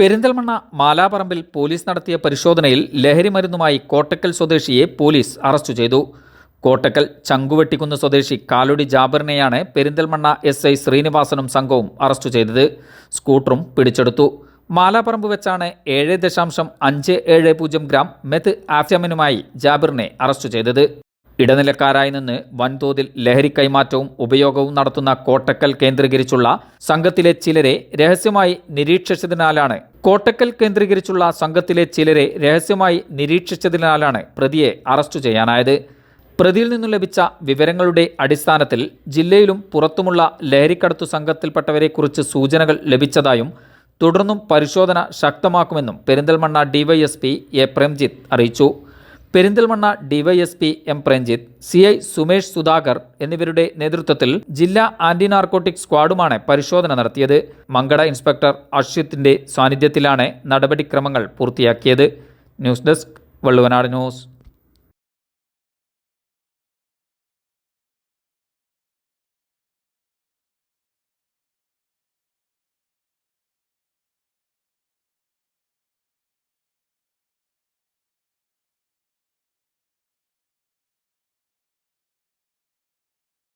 Perinthalmanna മാലാപറമ്പിൽ police നടത്തിയ പരിശോധനയിൽ ലഹരി മരുന്നുമായി കോട്ടക്കൽ സ്വദേശിയെ പോലീസ് അറസ്റ്റ് ചെയ്തു. കോട്ടക്കൽ ചങ്കുവെട്ടിക്കുന്ന് സ്വദേശി കാലൊടി ജാബറിനെയാണ് പെരിന്തൽമണ്ണ എസ് ഐ ശ്രീനിവാസനും സംഘവും അറസ്റ്റ് ചെയ്തത്. സ്കൂട്ടറും പിടിച്ചെടുത്തു. മാലാപറമ്പ് വെച്ചാണ് ഏഴ് ദശാംശം അഞ്ച് ഏഴ് പൂജ്യം ഗ്രാം മെത്ത് ആഫ്യാമിനുമായി ജാബിറിനെ അറസ്റ്റ് ചെയ്തത്. ഇടനിലക്കാരായി നിന്ന് വൻതോതിൽ ലഹരി കൈമാറ്റവും ഉപയോഗവും നടത്തുന്ന കോട്ടക്കൽ കേന്ദ്രീകരിച്ചുള്ള സംഘത്തിലെ ചിലരെ രഹസ്യമായി നിരീക്ഷിച്ചതിനാലാണ്. കോട്ടക്കൽ കേന്ദ്രീകരിച്ചുള്ള സംഘത്തിലെ ചിലരെ രഹസ്യമായി നിരീക്ഷിച്ചതിനാലാണ് പ്രതിയെ അറസ്റ്റ് ചെയ്യാനായത്. പ്രതിയിൽ നിന്നും ലഭിച്ച വിവരങ്ങളുടെ അടിസ്ഥാനത്തിൽ ജില്ലയിലും പുറത്തുമുള്ള ലഹരിക്കടത്തു സംഘത്തിൽപ്പെട്ടവരെക്കുറിച്ച് സൂചനകൾ ലഭിച്ചതായും തുടർന്നും പരിശോധന ശക്തമാക്കുമെന്നും പെരിന്തൽമണ്ണ ഡിവൈഎസ്പി എ പ്രേംജിത്ത് അറിയിച്ചു. Perinthalmanna DySP M Pranjith C I Sumesh Sudhakar എന്നിവരുടെ നേതൃത്വത്തിൽ ജില്ലാ ആന്റി നാർക്കോട്ടിക് സ്ക്വാഡുമാണ് പരിശോധന നടത്തിയത്. മങ്കട ഇൻസ്പെക്ടർ അശ്വിത്തിന്റെ സാന്നിധ്യത്തിലാണ് നടപടിക്രമങ്ങൾ പൂർത്തിയാക്കിയത്. News desk Valluvanad news.